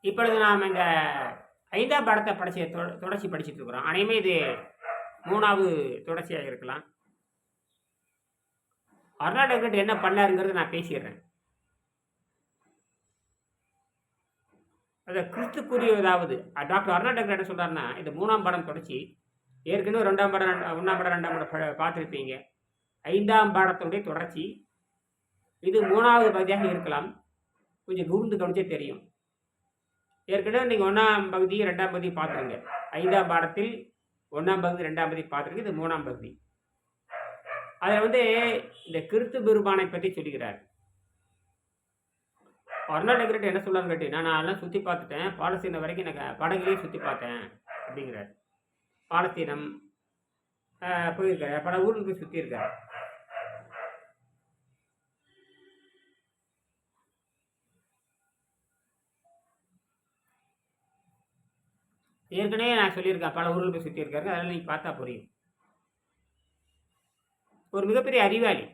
இப்பொழுது நாம் இந்த ஐந்தாம் பாடத்தை படிச்சு தொடர்ச்சி படிச்சுட்டு இருக்கிறோம் அனைமே இது மூணாவது தொடர்ச்சியாக இருக்கலாம். அர்னால்ட் என்ன பண்ணாருங்கிறது நான் பேசிடுறேன். அதை கிறிஸ்துக்குரியதாவது டாக்டர் அருணாடகர் என்ன சொல்கிறாருன்னா இந்த மூணாம் படம் தொடர்ச்சி. ஏற்கனவே ரெண்டாம் படம் ஒன்றாம் படம் ரெண்டாம் படம் பார்த்துருப்பீங்க. ஐந்தாம் பாடத்தினுடைய தொடர்ச்சி. இது மூணாவது பகுதியாக இருக்கலாம். கொஞ்சம் கூர்ந்து கவனிச்சே தெரியும். ஏற்கனவே நீங்கள் ஒன்றாம் பகுதி ரெண்டாம் பகுதி பார்த்துருங்க. ஐந்தாம் பாடத்தில் ஒன்றாம் பகுதி ரெண்டாம் பகுதி பார்த்துருக்கு இது மூணாம் பகுதி. அதில் வந்து இந்த கிறித்து பெருமானை பற்றி சொல்லுகிறார் அர்னால்ட் என்ன சொல்லலாம்னு கேட்டீங்கன்னா நான் எல்லாம் சுற்றி பார்த்துட்டேன். பாலஸ்தீனம் வரைக்கும் எனக்கு படகுலேயே சுற்றி பார்த்தேன். அப்படிங்கிறார். பாலஸ்தீனம் போயிருக்காரு. பல ஊருக்கு போய் சுற்றி இருக்கார். ஏற்கனவே நான் சொல்லியிருக்கேன் பல ஊர்கள் போய் சுற்றி இருக்காரு அதெல்லாம் நீங்கள் பார்த்தா புரியும். ஒரு மிகப்பெரிய அறிவாளி.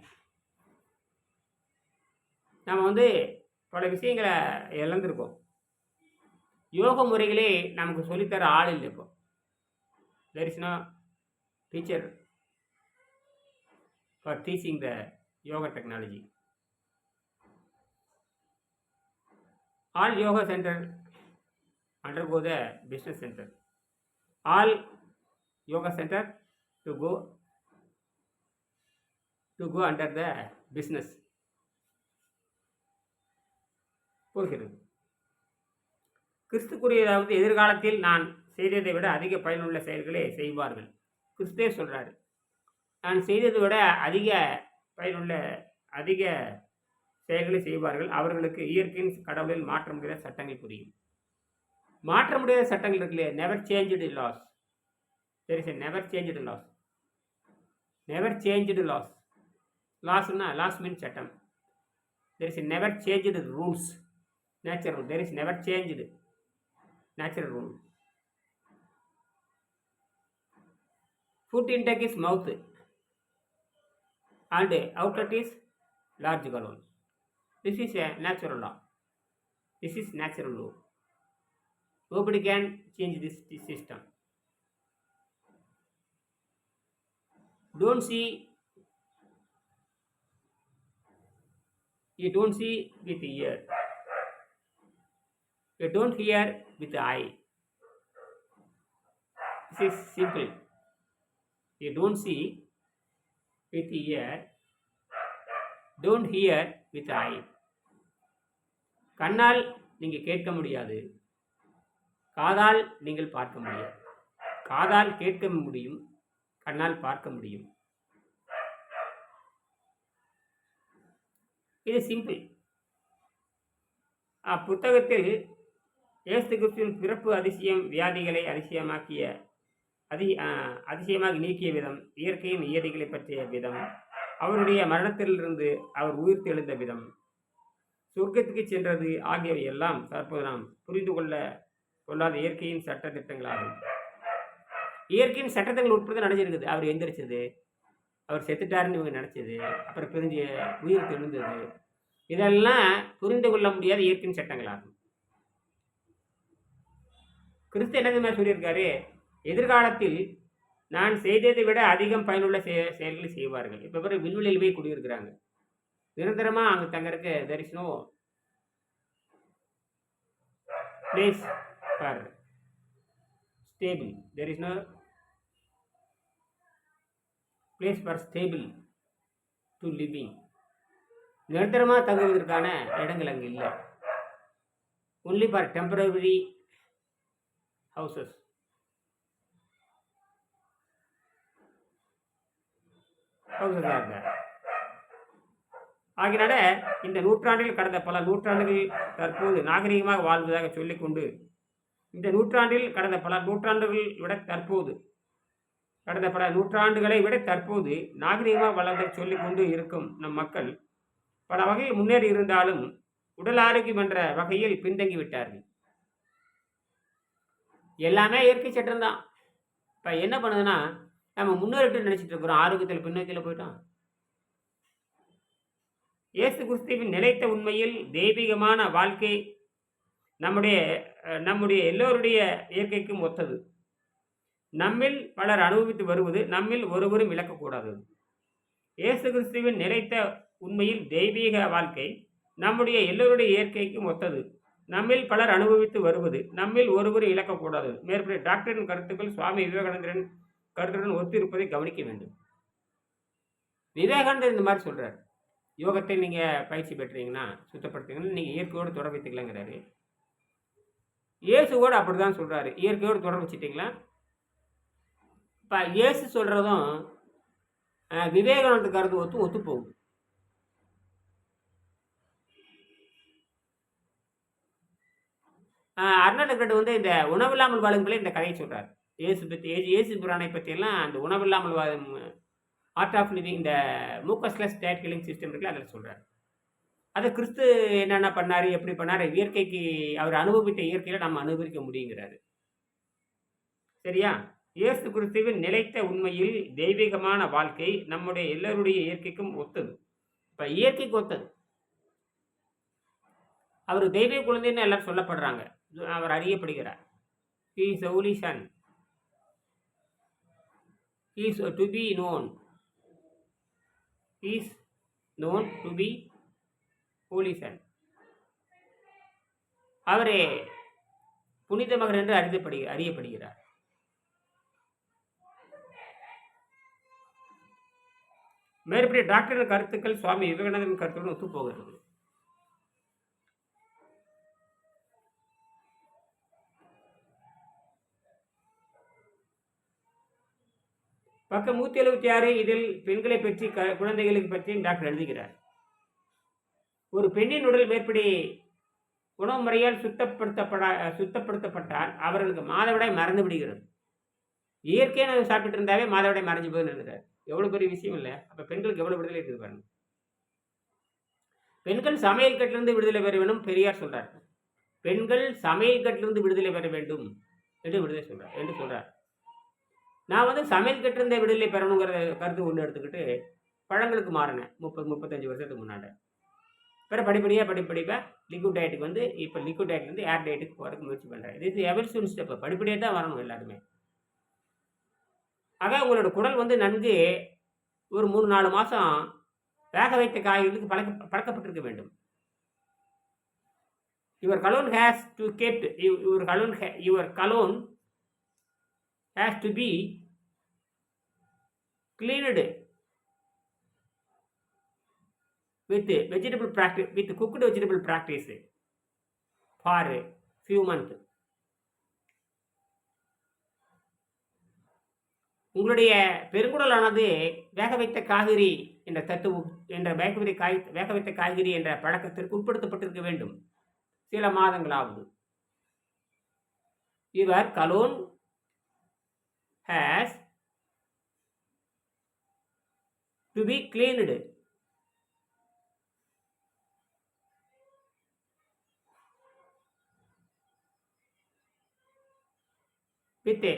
நம்ம வந்து பல விஷயங்களை இழந்திருக்கோம். யோக முறைகளே நமக்கு சொல்லித்தர ஆள் இல்லை இப்போ. There is no teacher for teaching the yoga technology all yoga centre undergo the business center. All yoga center to go to go under the business. போகிறது கிறிஸ்துக்குரியதாவது எதிர்காலத்தில் நான் செய்ததை விட அதிக பயனுள்ள செயல்களை செய்வார்கள். கிறிஸ்தே சொல்கிறாரு நான் செய்ததை விட அதிக பயனுள்ள அதிக செயல்களை செய்வார்கள். அவர்களுக்கு இயற்கையின் கடவுளில் மாற்றம் முடியாத சட்டங்கள் புரியும். மாற்ற முடியாத சட்டங்கள் இருக்கு இல்லையா never change laws there is a never change laws never change laws லாஸ்னா laws mean சட்டம் there is a never change rules natural there is never change natural rule food intake is mouth and outlet is large colon this is a natural law this is natural law Nobody can change this, this system. Don't see, you don't see with ear. You don't hear with eye. This is simple. You don't see with ear. Don't hear with eye. கண்ணால் நீங்கள் கேட்க முடியாது காதால் நீங்கள் பார்க்க முடியும். காதால் கேட்க முடியும் கண்ணால் பார்க்க முடியும். இது சிம்பிள். புத்தகத்தில் ஏசு கிறிஸ்துவின் பிறப்பு அதிசயம் வியாதிகளை அதிசயமாக்கிய அதி அதிசயமாக நீக்கிய விதம் இயற்கையின் இயதிகளை பற்றிய விதம் அவருடைய மரணத்திலிருந்து அவர் உயிர் தெழுந்த விதம். சொர்க்கத்துக்கு சென்றது ஆகியவை எல்லாம் தற்போது நாம் புரிந்து கொள்ள கொள்ளாத இயற்கையின் சட்ட திட்டங்களாகும் இயற்கையின் சட்டத்தங்கள் உட்பட நடந்திருக்குது அவர் எந்திரிச்சது அவர் செத்துட்டாருன்னு இவங்க நினச்சது அப்புறம் பிரிஞ்சு உயிர் தெழுந்தது. இதெல்லாம் புரிந்து கொள்ள முடியாத இயற்கையின் சட்டங்களாகும் கிறிஸ்து என்ன மாதிரி சொல்லியிருக்காரு? எதிர்காலத்தில் நான் செய்ததை விட அதிகம் பயனுள்ள செய செயல்களை செய்வார்கள். இப்போ பிறகு விண்வெளியில் போய் குடியிருக்கிறாங்க. நிரந்தரமாக அங்கே தங்கறதுக்கு தரிசனம் is no place for stable. There is no place for stable to living. நிரந்தரமாக தங்குவதற்கான இடங்கள் அங்கே இல்லை only for temporary houses houses இருந்தார் ஆகினால இந்த நூற்றாண்டில் கடந்த பல நூற்றாண்டுகள் தற்போது நாகரிகமாக வாழ்வதாக சொல்லிக்கொண்டு இந்த நூற்றாண்டில் கடந்த பல நூற்றாண்டுகள் விட தற்போது கடந்த பல நூற்றாண்டுகளை விட தற்போது நாகரிகமாக சொல்லிக் கொண்டு இருக்கும் நம் மக்கள் பல வகையில் முன்னேறி இருந்தாலும் உடல் ஆரோக்கியம் என்ற வகையில் பின்தங்கி விட்டார்கள். எல்லாமே இயற்கை சட்டம் தான். இப்போ என்ன பண்ணுதுன்னா நம்ம முன்னேறிட்டு நினச்சிட்டு இருக்கிறோம் ஆரோக்கியத்தில் பின்னோக்கியில் போயிட்டோம் இயேசு கிறிஸ்துவின் நிலைத்த உண்மையில் தெய்வீகமான வாழ்க்கை நம்முடைய நம்முடைய எல்லோருடைய இயற்கைக்கும் ஒத்தது. நம்மில் பலர் அனுபவித்து வருவது நம்மில் ஒருவரும் இழக்கக்கூடாதது இயேசு கிறிஸ்துவின் நிலைத்த உண்மையில் தெய்வீக வாழ்க்கை நம்முடைய எல்லோருடைய இயற்கைக்கும் ஒத்தது. நம்மில் பலர் அனுபவித்து வருவது நம்மில் ஒருவரும் இழக்கக்கூடாது. மேற்படி டாக்டரின் கருத்துக்கள் சுவாமி விவேகானந்தரின் கருத்துடன் ஒத்து இருப்பதை கவனிக்க வேண்டும். விவேகானந்தர் இந்த மாதிரி சொல்கிறார் யோகத்தை நீங்கள் பயிற்சி பெற்றீங்கன்னா சுத்தப்படுத்தீங்கன்னா நீங்கள் இயற்கையோடு தொடர்பு வைத்துக்கலாங்கிறாரு. இயேசுவோட அப்படி தான் சொல்கிறாரு இயற்கையோடு தொடர்பு வச்சுட்டிங்களா? இப்போ இயேசு சொல்கிறதும் விவேகானந்த கருத்து ஒத்து ஒத்து போகுது. அருணாடகட் வந்து இந்த உணவில்லாமல் வாழுங்களே இந்த கதையை சொல்கிறார் இயேசு பற்றி ஏசு இயேசு புராணை பற்றியெல்லாம் அந்த உணவில்லாமல் வாழும் ஆர்ட் ஆஃப் லிவிங் இந்த மூக்கஸ்லெஸ் டேட் கில்லிங் சிஸ்டம் இருக்குல்ல அதில் சொல்கிறார் அதை கிறிஸ்து என்னென்ன பண்ணாரு எப்படி பண்ணார் இயற்கைக்கு அவர் அனுபவித்த இயற்கையில் நம்ம அனுபவிக்க முடியுங்கிறாரு. சரியா? இயேசு கிறிஸ்துவின் நிலைத்த உண்மையில் தெய்வீகமான வாழ்க்கை நம்முடைய எல்லோருடைய இயற்கைக்கும் ஒத்தது. இப்போ இயற்கைக்கு ஒத்தது. அவர் தெய்வீக குழந்தைன்னு எல்லாரும் சொல்லப்படுறாங்க. அவர் அறியப்படுகிறார். He is holy son is to be known is known to be holy அவரே புனித மகன் என்று அறியப்படு அறியப்படுகிறார். மேற்படி டாக்டரின் கருத்துக்கள் சுவாமி விவேகானந்தரின் கருத்துடன் ஒத்துப்போகிறது பக்கம் நூற்றி எழுபத்தி ஆறு இதில் பெண்களை பற்றி க குழந்தைகளுக்கு பற்றி டாக்டர் எழுதுகிறார். ஒரு பெண்ணின் உடல் மேற்படி உணவு முறையால் சுத்தப்படுத்தப்பட சுத்தப்படுத்தப்பட்டால் அவர்களுக்கு மாதவிடாய் மறந்து விடுகிறது. இயற்கையாக நம்ம சாப்பிட்டு இருந்தாவே மாதவிடாய் மறைஞ்சு போகுதுன்னு நினைக்கிறார். எவ்வளோ பெரிய விஷயம் இல்லை. அப்போ பெண்களுக்கு எவ்வளோ விடுதலை இருக்குது பாருங்க. பெண்கள் சமையல் கட்டிலிருந்து விடுதலை பெற வேண்டும் பெரியார் சொல்றார். பெண்கள் சமையல் கட்டிலிருந்து விடுதலை பெற வேண்டும் என்று விடுதலை சொல்றார் என்று சொல்றார். நான் வந்து சமையல் கட்டிருந்த விடுதலை பெறணுங்கிற கருத்து ஒன்று எடுத்துக்கிட்டு பழங்களுக்கு மாறினேன். முப்பது முப்பத்தஞ்சு வருஷத்துக்கு முன்னாடி. பிறகு படிப்படியாக படிப்படிப்பாக லிக்விட் டயட்டுக்கு வந்து இப்போ லிக்விட் டயட்லேருந்து ஏர் டயட்டுக்கு போகிறதுக்கு முயற்சி பண்ணுறேன் இது எவல்யூஷன் ஸ்டெப் படிப்படியாக தான் வரணும் எல்லாருமே. ஆக உங்களோட குடல் வந்து நன்கு ஒரு மூணு நாலு மாதம் வேக வைத்த காய்களுக்கு பழக்க பழக்கப்பட்டிருக்க வேண்டும். Your colon has to kept your colon your colon has to be cleaned with vegetable practice with cooked vegetable practice for few month உங்களுடைய பெருங்குடலானது வேக வைத்த காய்கறி என்ற தத்துவ என்ற வேக வைத்த காய் வேக வைத்த காய்கறி என்ற பழக்கத்திற்கு உட்படுத்தப்பட்டிருக்க வேண்டும். சில மாதங்களாவது. இவர் colon has to be cleaned with a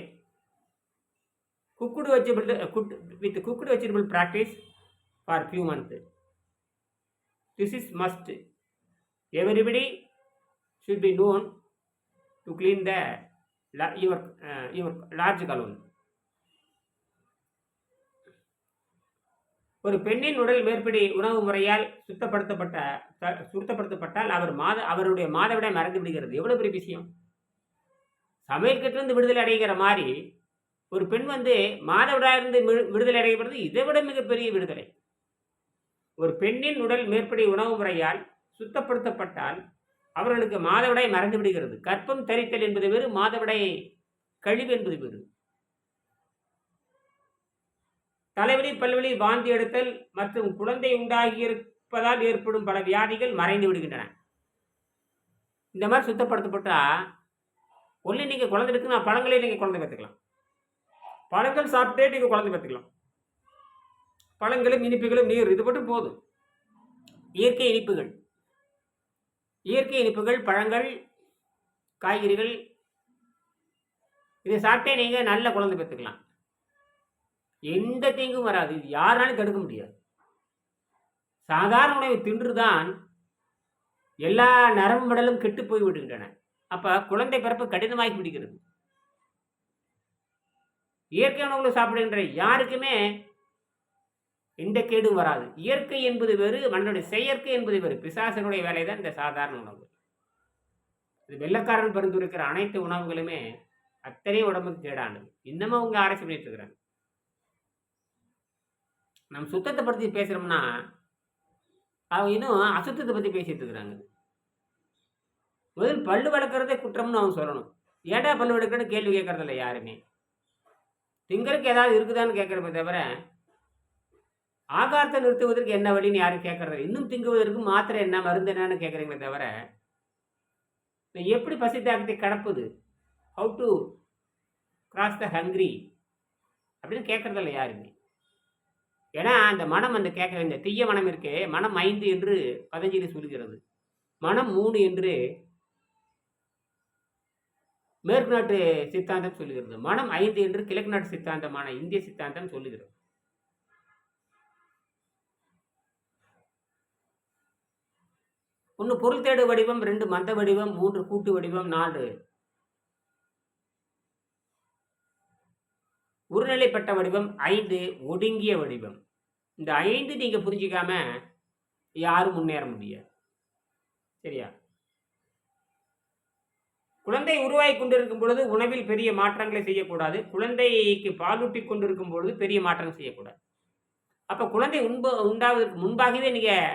cooked vegetable uh, cooked, with cooked vegetable practice for few months this is must everybody should be known to clean the la- your uh, your large colon ஒரு பெண்ணின் உடல் மேற்படி உணவு முறையால் சுத்தப்படுத்தப்பட்ட த- சுத்தப்படுத்தப்பட்டால் அவர் மாத அவருடைய மாதவிடாய் மறந்து விடுகிறது எவ்வளவு பெரிய விஷயம் சமையல்கிட்டிருந்து விடுதலை அடைகிற மாதிரி ஒரு பெண் வந்து மாதவிடாயிருந்து விடு- விடுதலை அடைகிறது. இதை விட மிகப்பெரிய விடுதலை. ஒரு பெண்ணின் உடல் மேற்படி உணவு முறையால் சுத்தப்படுத்தப்பட்டால் அவர்களுக்கு மாதவிடாய் மறந்து விடுகிறது. கற்பம் தரித்தல் என்பது வேறு மாதவிடாய் கழிவு என்பது வேறு. தலைவலி பல்வலி வாந்தி எடுத்தல் மற்றும் குழந்தை உண்டாகியிருப்பதால் ஏற்படும் பல வியாதிகள் மறைந்து விடுகின்றன. இந்த மாதிரி சுத்தப்படுத்தப்பட்டால் ஒன்லி நீங்கள் குழந்தை நான் பழங்களே நீங்கள் குழந்தை பார்த்துக்கலாம் பழங்கள் சாப்பிட்டே நீங்கள் குழந்தை பார்த்துக்கலாம் பழங்களும் இனிப்புகளும் நீர் இது மட்டும் போதும். இயற்கை இனிப்புகள். இயற்கை இனிப்புகள் பழங்கள் காய்கறிகள் இதை சாப்பிட்டே நீங்கள் நல்ல குழந்தை பெற்றுக்கலாம். எந்த தீங்கும் வராது. இது யாராலும் தடுக்க முடியாது. சாதாரண உணவை தின்றுதான் எல்லா நரம்பு மடலும் கெட்டு போய் விடுகின்றன அப்போ குழந்தை பிறப்பு கடினமாகி பிடிக்கிறது இயற்கை உணவுகளை சாப்பிடுகின்ற யாருக்குமே எந்த கேடும் வராது. இயற்கை என்பது வேறு மனிதனுடைய செயற்கை என்பது வேறு. பிசாசனுடைய வேலை தான் இந்த சாதாரண உணவு. இது வெள்ளக்காரன் பரிந்துரைக்கிற அனைத்து உணவுகளுமே அத்தனை உடம்புக்கு கேடானது. இன்னமும் அவங்க ஆராய்ச்சி பண்ணிட்டு இருக்கிறாங்க. நம்ம சுத்தத்தை பற்றி பேசுகிறோம்னா அவங்க இன்னும் அசுத்தத்தை பற்றி பேசிட்டு இருக்கிறாங்க. முதல் பல்லு வளர்க்குறதே குற்றம்னு அவன் சொல்லணும். ஏடா பல்லு வளர்க்குறன்னு கேள்வி கேட்கறதில்ல யாருமே. திங்களுக்கு ஏதாவது இருக்குதான்னு கேட்குறப்ப தவிர ஆகாரத்தை நிறுத்துவதற்கு என்ன வழின்னு யாரும் கேட்கறது இன்னும் திங்குவதற்கு மாத்திரை என்ன மருந்து என்னன்னு கேட்குறீங்களே தவிர எப்படி பசி தாக்கத்தை கடப்புது? How to cross the hungry அப்படின்னு கேட்குறதில்ல யாருமே. ஏன்னா அந்த மனம் அந்த கேட்க இந்த தீய மனம் இருக்கே மனம் ஐந்து என்று பதஞ்சலி சொல்கிறது. மனம் மூணு என்று மேற்கு நாட்டு சித்தாந்தம் சொல்லுகிறது. மனம் ஐந்து என்று கிழக்கு நாட்டு சித்தாந்தமான இந்திய சித்தாந்தம் சொல்லுகிறது. ஒன்று பொருள் தேடு வடிவம் ரெண்டு மந்த வடிவம் மூன்று கூட்டு வடிவம் நாலு. ஒருநிலைப்பட்ட வடிவம் ஐந்து ஒடுங்கிய வடிவம். இந்த ஐந்து நீங்கள் புரிஞ்சிக்காம யாரும் முன்னேற முடியாது. சரியா? குழந்தை உருவாகி கொண்டிருக்கும் பொழுது உணவில் பெரிய மாற்றங்களை செய்யக்கூடாது. குழந்தைக்கு பாலூட்டி கொண்டிருக்கும் பொழுது பெரிய மாற்றம் செய்யக்கூடாது. அப்போ குழந்தை உண்ப உண்டாவதற்கு முன்பாகவே நீங்கள்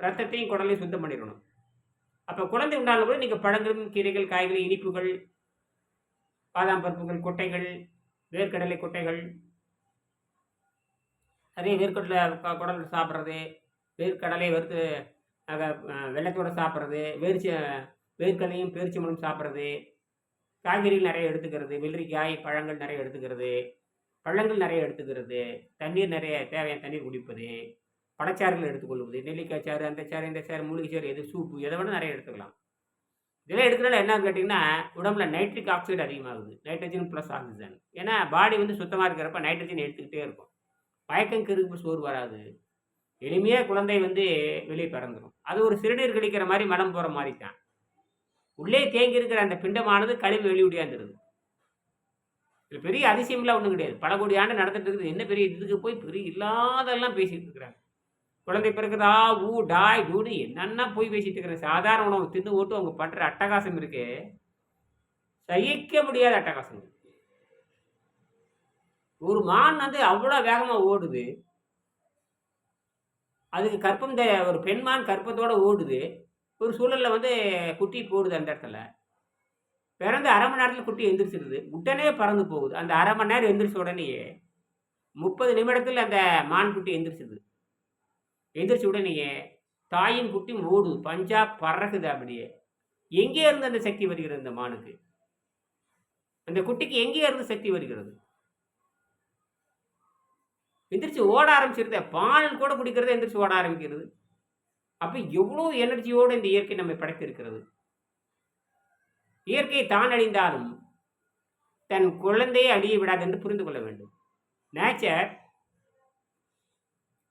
ரத்தத்தையும் குடலையும் சுத்தம் பண்ணிடணும். அப்போ குழந்தை உண்டான கூட நீங்கள் பழங்களும் கீரைகள் காய்கறி இனிப்புகள் பாதாம் பருப்புகள் கொட்டைகள் வேர்க்கடலை கொட்டைகள் அதே வேர்க்கடலை குடல் சாப்பிட்றது வேர்க்கடலை வறுத்து வெள்ளத்தோடு சாப்பிட்றது வேர்ச்சி வேர்க்கடலையும் பேரிச்சம்பழம் சாப்பிட்றது. காய்கறிகள் நிறைய எடுத்துக்கிறது. வெள்ளரிக்காய் பழங்கள் நிறைய எடுத்துக்கிறது. பழங்கள் நிறைய எடுத்துக்கிறது. தண்ணீர் நிறைய தேவையான தண்ணீர் குடிப்பது. பழச்சாறுகள் எடுத்துக்கொள்வது. நெல்லிக்காய் சாறு அந்த சாறு இந்த சாறு மூலிகை சாறு எது சூப்பு எதை வேணால் நிறைய எடுத்துக்கலாம். இதெல்லாம் எடுக்கிறனால என்ன கேட்டிங்கன்னா உடம்புல நைட்ரிக் ஆக்சைடு அதிகமாகுது. Nitrogen plus oxygen. ஏன்னா பாடி வந்து சுத்தமாக இருக்கிறப்ப நைட்ரஜன் எடுத்துக்கிட்டே இருக்கும். மயக்கம் கிருப்பு சோறு வராது. எளிமையாக குழந்தை வந்து வெளியே பிறந்துடும் அது ஒரு சிறுநீர் கழிக்கிற மாதிரி மலம் போகிற மாதிரி தான். உள்ளே தேங்கி இருக்கிற அந்த பிண்டமானது கழிவு வெளியுடையாந்துருது இது பெரிய அதிசயம்லாம் ஒன்றும் கிடையாது. பல கோடி ஆண்டு நடந்துட்டு இருக்குது. என்ன பெரிய இதுக்கு போய் பெரிய இல்லாதெல்லாம் பேசிட்டு இருக்கிறாங்க. குழந்தை பிறகுதா ஊ டாய் டூடு என்னென்ன போய் பேசிட்டு இருக்கிறேன் சாதாரண உணவு தின்னு ஓட்டு அவங்க பண்ற அட்டகாசம் இருக்கு. சகிக்க முடியாத அட்டகாசம் ஒரு மான் வந்து அவ்வளோ வேகமாக ஓடுது. அதுக்கு கற்பம் தெ ஒரு பெண்மான் கற்பத்தோட ஓடுது. ஒரு சூழல்ல வந்து குட்டி போடுது அந்த இடத்துல. பிறந்து அரை மணி நேரத்தில் குட்டி எந்திரிச்சிருது. உடனே பறந்து போகுது. அந்த அரை மணி நேரம் எந்திரிச்ச உடனேயே முப்பது நிமிடத்தில் அந்த மான் குட்டி எந்திரிச்சிது எந்திரிச்ச உடனேயே தாயின் குட்டி ஓடுது பஞ்சா பறக்குது அப்படியே. எங்கே இருந்து அந்த சக்தி வருகிறது அந்த மானுக்கு? அந்த குட்டிக்கு எங்கே இருந்து சக்தி வருகிறது? எந்திரிச்சு ஓட ஆரம்பிச்சிருந்த பால் கூட குடிக்கிறத எந்திரிச்சு ஓட ஆரம்பிக்கிறது. அப்போ எவ்வளோ எனர்ஜியோடு இந்த இயற்கை நம்மை படைத்திருக்கிறது இயற்கையை தான் அழிந்தாலும் தன் குழந்தையை அழிய விடாது என்று புரிந்து கொள்ள வேண்டும் nature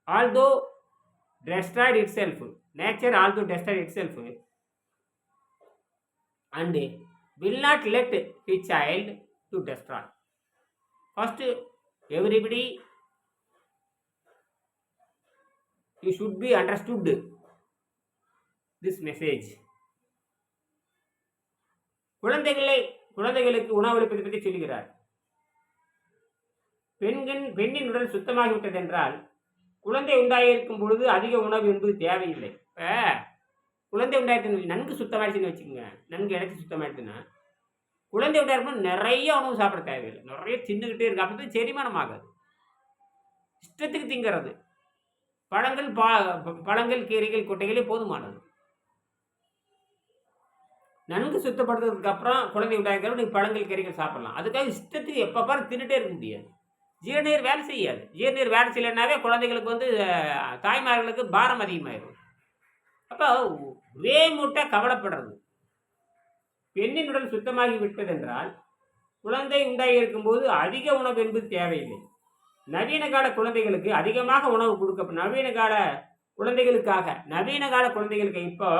although destroyed itself nature although destroyed itself and will not let he child to destroy first everybody you should be understood this message குழந்தைகளை குழந்தைகளுக்கு உணவளிப்பது பற்றி சொல்கிறார் பெண்கள் பெண்ணின் உடல் சுத்தமாகிவிட்டது என்றால் குழந்தை உண்டாகியிருக்கும் பொழுது அதிக உணவு என்பது தேவையில்லை. இப்போ குழந்தை உண்டாயிருக்கு நன்கு சுத்தமாயிடுச்சுன்னு வச்சுக்கோங்க. நன்கு இடத்து சுத்தமாயிடுச்சுன்னா குழந்தை உண்டாயிருக்கும் நிறைய உணவு சாப்பிட தேவையில்லை. நிறைய தின்னுக்கிட்டே இருக்கு. அப்படி தான் செரிமானம் ஆகாது இஷ்டத்துக்கு திங்கிறது. பழங்கள் பா ப- பழங்கள் கீரைகள் கொட்டைகளே போதுமானது. நன்கு சுத்தப்படுத்துறதுக்கு அப்புறம் குழந்தை உண்டாயிருக்கிறப்ப நீங்கள் பழங்கள் கறிகள் சாப்பிடலாம். அதுக்காக இஷ்டத்துக்கு எப்போ பாரு தின்னுட்டே இருக்க முடியாது. ஜீரநீர் வேலை செய்யாது. ஜீரநீர் வேலை செய்யலைனாவே குழந்தைகளுக்கு வந்து தாய்மார்களுக்கு பாரம் அதிகமாயிடும் அப்போ ஒரே மூட்டை கவலைப்படுறது. பெண்ணின் உடல் சுத்தமாகி விட்டதென்றால் குழந்தை உண்டாகி இருக்கும்போது அதிக உணவு என்பது தேவையில்லை. நவீன கால குழந்தைகளுக்கு அதிகமாக உணவு கொடுக்க நவீன கால குழந்தைகளுக்காக நவீன கால குழந்தைகளுக்கு இப்போ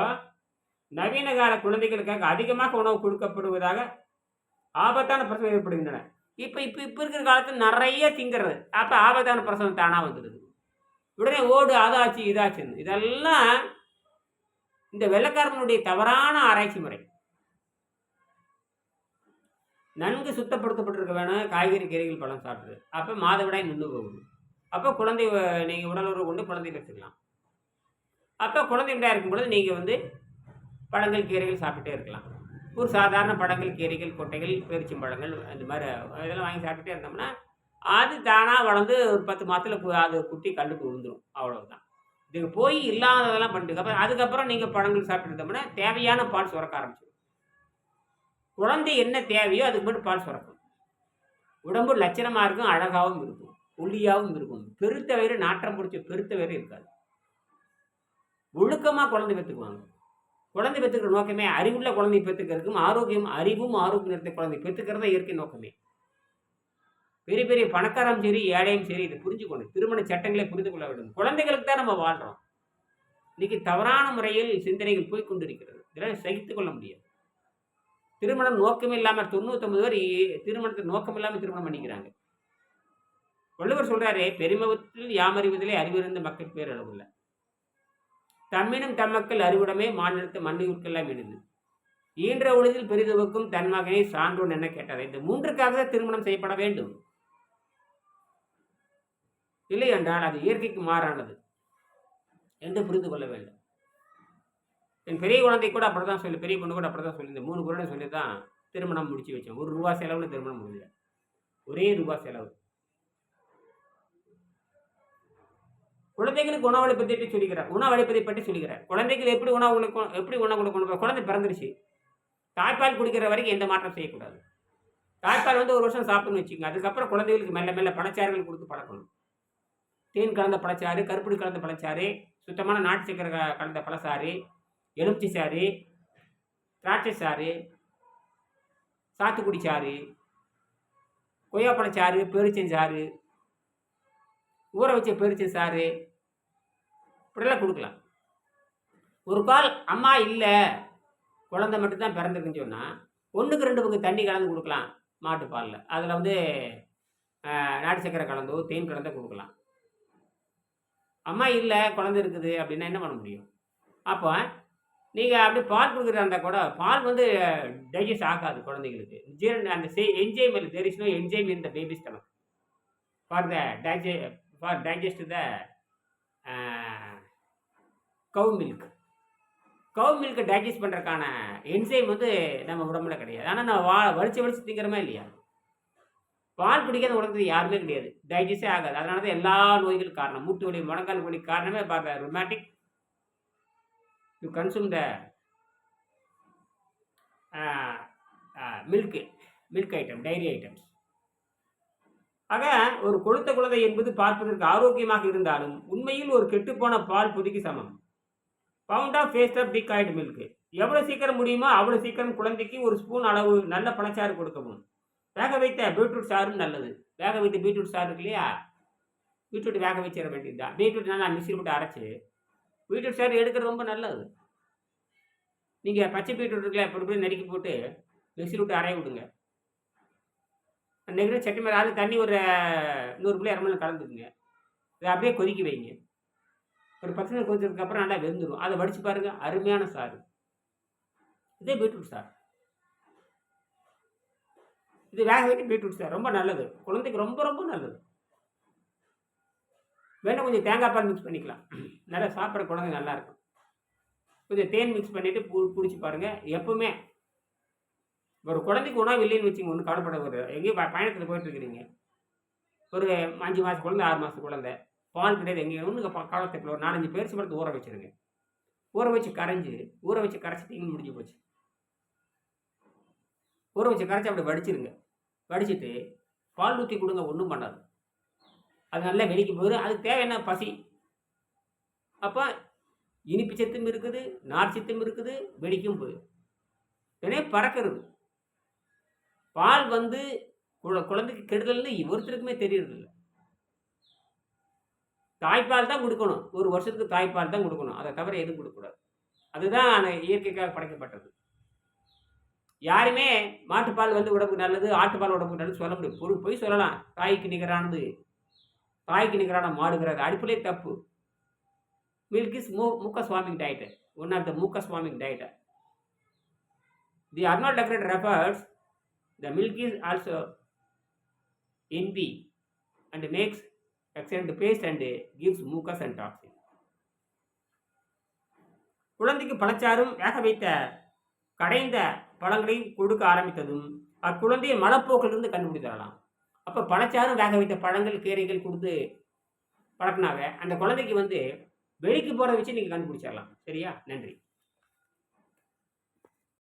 நவீன கால குழந்தைகளுக்காக அதிகமாக உணவு கொடுக்கப்படுவதாக ஆபத்தான பிரசவம் ஏற்படுகின்றன. இப்போ இப்போ இப்போ இருக்கிற காலத்தில் நிறைய திங்கிறது. அப்போ ஆபத்தான பிரசவம் தானாக வந்துடுது. உடனே ஓடு அதாச்சு இதாச்சுன்னு. இதெல்லாம் இந்த வெள்ளக்காரனுடைய தவறான ஆராய்ச்சி முறை. நன்கு சுத்தப்படுத்தப்பட்டிருக்க வேணும். காய்கறி கீரைகள் பழம் சாப்பிடுது அப்போ மாதவிடாய் நின்று போகுது. அப்போ குழந்தை நீங்கள் உடல் உறவு கொண்டு குழந்தை பெற்றுக்கலாம். அப்போ குழந்தை விடாக இருக்கும் பொழுது நீங்கள் வந்து பழங்கள் கீரைகள் சாப்பிட்டே இருக்கலாம். ஒரு சாதாரண பழங்கள் கீரைகள் கொட்டைகள் பெருச்சம்பழங்கள் அந்த மாதிரி இதெல்லாம் வாங்கி சாப்பிட்டுட்டே இருந்தோம்னா அது தானாக வளர்ந்து ஒரு பத்து மாதத்தில் அது குட்டி கல்லுக்கு விழுந்துடும் அவ்வளோதான் இதுக்கு போய் இல்லாததெல்லாம் பண்ணிட்டு அப்புறம் அதுக்கப்புறம் நீங்கள் பழங்கள் சாப்பிட்டுருந்தோம்னா தேவையான பால் சுரக்க ஆரம்பிச்சிடும் குழந்தை என்ன தேவையோ அதுக்கு மட்டும் பால் சுரக்கும். உடம்பு லட்சணமாக இருக்கும் அழகாகவும் இருக்கும் ஒல்லியாகவும் இருக்கும். பெருத்த வயிறு நாற்றம் பிடிச்ச பெருத்த வயிறு இருக்காது. ஒழுக்கமாக குழந்தை பெற்றுக்குவாங்க. குழந்தை பெற்றுக்கிற நோக்கமே அறிவுள்ள குழந்தை பெற்றுக்கிறதுக்கும் ஆரோக்கியம் அறிவும் ஆரோக்கியம் நிறைந்த குழந்தை பெற்றுக்கிறதா இயற்கை நோக்கமே. பெரிய பெரிய பணக்காரம் சரி ஏழையும் சரி இதை புரிஞ்சுக்கணும். திருமண சட்டங்களை புரிந்து கொள்ள வேண்டும். குழந்தைகளுக்கு தான் நம்ம வாழ்கிறோம் இன்னைக்கு தவறான முறையில் சிந்தனைகள் போய் கொண்டிருக்கிறது. இதெல்லாம் சகித்து கொள்ள முடியாது. திருமணம் நோக்கமே இல்லாமல் தொண்ணூத்தொம்பது பேர் திருமணத்தை நோக்கம் இல்லாமல் திருமணம் பண்ணிக்கிறாங்க. வள்ளுவர் சொல்றாரு பெருமவத்தில் யாமறிவதிலே அறிவிருந்த மக்கள் பேர் இல்லை. தம்மினும் தம்மக்கள் அறிவுடமே மாநிலத்து மண்ணுக்கெல்லாம் விடுது ஈன்ற உலகில் பெரிதுவக்கும் தன் மகனை சான்றோன் என்ன கேட்டார்? இந்த மூன்றுக்காக தான் திருமணம் செய்யப்பட வேண்டும். இல்லை என்றால் அது இயற்கைக்கு மாறானது என்று புரிந்து கொள்ள வேண்டும். என் பெரிய குழந்தை கூட அப்படி தான் சொல்லி பெரிய பொண்ணு கூட அப்படி தான் சொல்லி இந்த மூணு குழந்தை சொல்லி தான் திருமணம் முடிச்சு வச்சேன். ஒரு ரூபா செலவில் திருமணம் முடியல ஒரே ரூபா செலவு. குழந்தைகளுக்கு உணவளை பற்றி சொல்லிக்கிறார் உணவளிப்பதை பற்றி சொல்லிக்கிறார் குழந்தைகள் எப்படி உணவு எப்படி உணவு கொடுக்கணும் குழந்தை பிறந்துருச்சு. தாய்ப்பால் குடிக்கிற வரைக்கும் எந்த மாற்றம் செய்யக்கூடாது. தாய்ப்பால் வந்து ஒரு வருஷம் சாப்பிட்டுன்னு வச்சுக்கோங்க. அதுக்கப்புறம் குழந்தைகளுக்கு மெல்ல மெல்ல பழச்சாறுகள் கொடுத்து பழக்கணும். தேன் கலந்த பழச்சாறு கருப்படி கலந்த பழச்சாறு சுத்தமான நாட்டு சக்கரை கலந்த பழச்சாறு எலுமிச்சை சாறு திராட்சை சாறு சாத்துக்குடி சாறு கொய்யாப்பழச்சாறு பேரிச்சஞ்சாறு ஊற வச்ச பெரிச்ச சாறு இப்படிலாம் கொடுக்கலாம். ஒரு கால் அம்மா இல்லை குழந்தை மட்டும்தான் பிறந்திருக்குன்னு சொன்னால் ஒன்றுக்கு ரெண்டு பங்கு தண்ணி கலந்து கொடுக்கலாம் மாட்டுப்பாலில் அதில் வந்து நாட்டு சக்கரை கலந்தோ தேன் கலந்தோ கொடுக்கலாம். அம்மா இல்லை குழந்தை இருக்குது அப்படின்னா என்ன பண்ண முடியும்? அப்போ நீங்கள் அப்படி பால் கொடுக்குறதா இருந்தால் கூட பால் வந்து டைஜஸ்ட் ஆகாது குழந்தைங்களுக்கு ஜீரண அந்த சே என்ஜைம் இல்லை தெர் இஸ் நோ என்ஜைம் இந்த baby stomach for the டைஜ for digest the cow milk cow மில்க்கை digest பண்ணுறதுக்கான என்சைம் வந்து நம்ம உடம்புல கிடையாது. ஆனால் நம்ம வா வலிச்சு வலிச்சு திங்கிறோமா இல்லையா? பால் குடிக்காத உடம்புல யாருமே கிடையாது. டைஜஸ்டே ஆகாது. அதனால தான் எல்லா நோய்களுக்கும் காரணம். மூட்டு வலி முடங்கால் வலி காரணமே பாருங்க rheumatic you consume the milk milk item dairy items ஆக ஒரு கொழுத்த குழந்தை என்பது பார்ப்பதற்கு ஆரோக்கியமாக இருந்தாலும் உண்மையில் ஒரு கெட்டுப்போன பால் பொதிக்கு சமம். Pound of paste of decayed milk எவ்வளோ சீக்கிரம் முடியுமோ அவ்வளோ சீக்கிரம் குழந்தைக்கு ஒரு ஸ்பூன் அளவு நல்ல பழச்சாறு கொடுக்கவும். வேக வைத்த பீட்ரூட் சாறும் நல்லது. வேக வைத்த பீட்ரூட் சாறு இருக்கு இல்லையா? பீட்ரூட் வேக வச்சிட வேண்டியதுதான். பீட்ரூட் நல்லா மிக்ஸி போட்டு அரைச்சி பீட்ரூட் சாறு எடுக்கிறது ரொம்ப நல்லது. நீங்கள் பச்சை பீட்ரூட் இருக்குல்ல இப்படி இப்படி நறுக்கி போட்டு மிக்ஸி விட்டு அரைய விடுங்க. நெகிழ சட்டி மேலே அது தண்ணி ஒரு நூறு புள்ளி மணி கலந்துக்குங்க. இதை அப்படியே கொதிக்க வைங்க. ஒரு பத்து நிமிஷம் கொதிச்சதுக்கப்புறம் நல்லா வெந்துடும் அதை வடித்து பாருங்கள் அருமையான சாறு. இதே பீட்ரூட் சார் இது வேக வைக்க பீட்ரூட் சார் ரொம்ப நல்லது. குழந்தைக்கு ரொம்ப ரொம்ப நல்லது. வேணும் கொஞ்சம் தேங்காய் பால் மிக்ஸ் பண்ணிக்கலாம். நல்லா சாப்பிட்ற குழந்தை நல்லாயிருக்கும் கொஞ்சம் தேன் மிக்ஸ் பண்ணிவிட்டு பு பிடிச்சி பாருங்கள் எப்பவுமே ஒரு குழந்தைக்கு உணவு இல்லைன்னு வச்சுங்க ஒன்றும் கவலைப்பட ஒரு எங்கேயும் பயணத்தில் போயிட்டுருக்கிறீங்க. ஒரு அஞ்சு மாத குழந்தை ஆறு மாதம் குழந்தை. பால் கிடையாது எங்கேயும் ஒன்று காலத்துக்குள்ள ஒரு நாலஞ்சு பேர் படுத்து ஊற வச்சுருங்க. ஊற வச்சு கரைஞ்சி ஊற வச்சு கரைச்சிட்டிங்கன்னு முடிஞ்சு போச்சு. ஊற வச்சு கரைச்சி அப்படி வடிச்சிருங்க. வடிச்சிட்டு பால் ஊற்றி கொடுங்க ஒன்றும் பண்ணாது. அது நல்லா வெடிக்கும் போது அதுக்கு தேவையான பசி. அப்போ இனிப்பு சத்தும் இருக்குது நார் சத்தும் இருக்குது வெடிக்கும் போது. உடனே பறக்கிறது. பால் வந்து குழந்தைக்கு கெடுதல்னு ஒருத்தருக்குமே தெரியறதில்ல. தாய்ப்பால் தான் கொடுக்கணும். ஒரு வருஷத்துக்கு தாய்ப்பால் தான் கொடுக்கணும். அதை தவிர எதுவும் கொடுக்கக்கூடாது. அதுதான் அந்த இயற்கைக்காக படைக்கப்பட்டது. யாருமே மாட்டுப்பால் வந்து உடம்புக்கு நல்லது ஆட்டுப்பால் உடம்புக்கு நல்லது சொல்ல முடியும் பொருள் போய் சொல்லலாம். தாய்க்கு நிகரானது. தாய்க்கு நிகரான மாடுங்கிறது அடிப்படையே தப்பு. மில்க் இஸ் மூ mucus swarming diet one of the mucus சுவாமிங் diet the Arnold Ehret refers the milk is also NP and makes excellent paste and gives mucus and toxin குழந்தைக்கு பழச்சாறும் வேக வைத்த கடைந்த பழங்களையும் கொடுக்க ஆரம்பித்ததும் அக்குழந்தையை மலப்போக்கிலிருந்து கண்டுபிடித்தரலாம் அப்போ பழச்சாறும் வேக வைத்த பழங்கள் கீரைகள் கொடுத்து பழக்கினாவே அந்த குழந்தைக்கு வந்து வெளிக்கு போகிற வச்சு நீங்கள் கண்டுபிடிச்சிடலாம். சரியா? நன்றி.